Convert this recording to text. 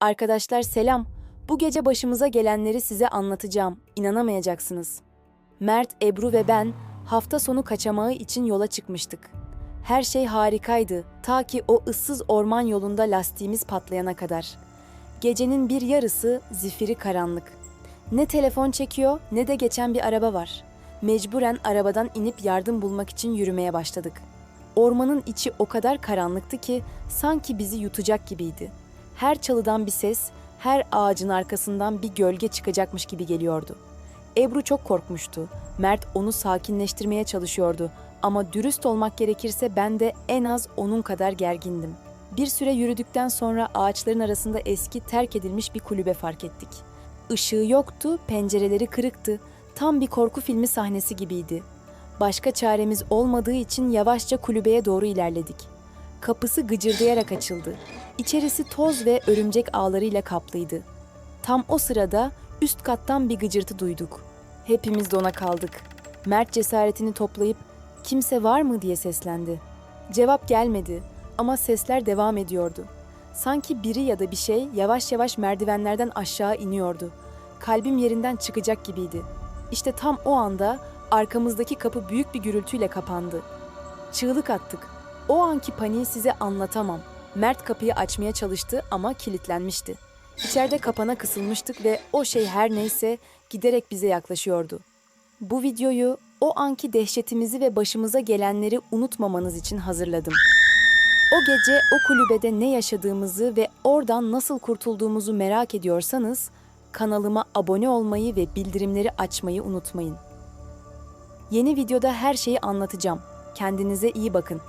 Arkadaşlar selam. Bu gece başımıza gelenleri size anlatacağım. İnanamayacaksınız. Mert, Ebru ve ben hafta sonu kaçamağı için yola çıkmıştık. Her şey harikaydı ta ki o ıssız orman yolunda lastiğimiz patlayana kadar. Gecenin bir yarısı zifiri karanlık. Ne telefon çekiyor ne de geçen bir araba var. Mecburen arabadan inip yardım bulmak için yürümeye başladık. Ormanın içi o kadar karanlıktı ki sanki bizi yutacak gibiydi. Her çalıdan bir ses, her ağacın arkasından bir gölge çıkacakmış gibi geliyordu. Ebru çok korkmuştu. Mert onu sakinleştirmeye çalışıyordu ama dürüst olmak gerekirse ben de en az onun kadar gergindim. Bir süre yürüdükten sonra ağaçların arasında eski terk edilmiş bir kulübe fark ettik. Işığı yoktu, pencereleri kırıktı. Tam bir korku filmi sahnesi gibiydi. Başka çaremiz olmadığı için yavaşça kulübeye doğru ilerledik. Kapısı gıcırdayarak açıldı. İçerisi toz ve örümcek ağlarıyla kaplıydı. Tam o sırada üst kattan bir gıcırtı duyduk. Hepimiz dona kaldık. Mert cesaretini toplayıp "Kimse var mı?" diye seslendi. Cevap gelmedi ama sesler devam ediyordu. Sanki biri ya da bir şey yavaş yavaş merdivenlerden aşağı iniyordu. Kalbim yerinden çıkacak gibiydi. İşte tam o anda arkamızdaki kapı büyük bir gürültüyle kapandı. Çığlık attık. O anki paniği size anlatamam. Mert kapıyı açmaya çalıştı ama kilitlenmişti. İçeride kapana kısılmıştık ve o şey her neyse giderek bize yaklaşıyordu. Bu videoyu o anki dehşetimizi ve başımıza gelenleri unutmamanız için hazırladım. O gece o kulübede ne yaşadığımızı ve oradan nasıl kurtulduğumuzu merak ediyorsanız kanalıma abone olmayı ve bildirimleri açmayı unutmayın. Yeni videoda her şeyi anlatacağım. Kendinize iyi bakın.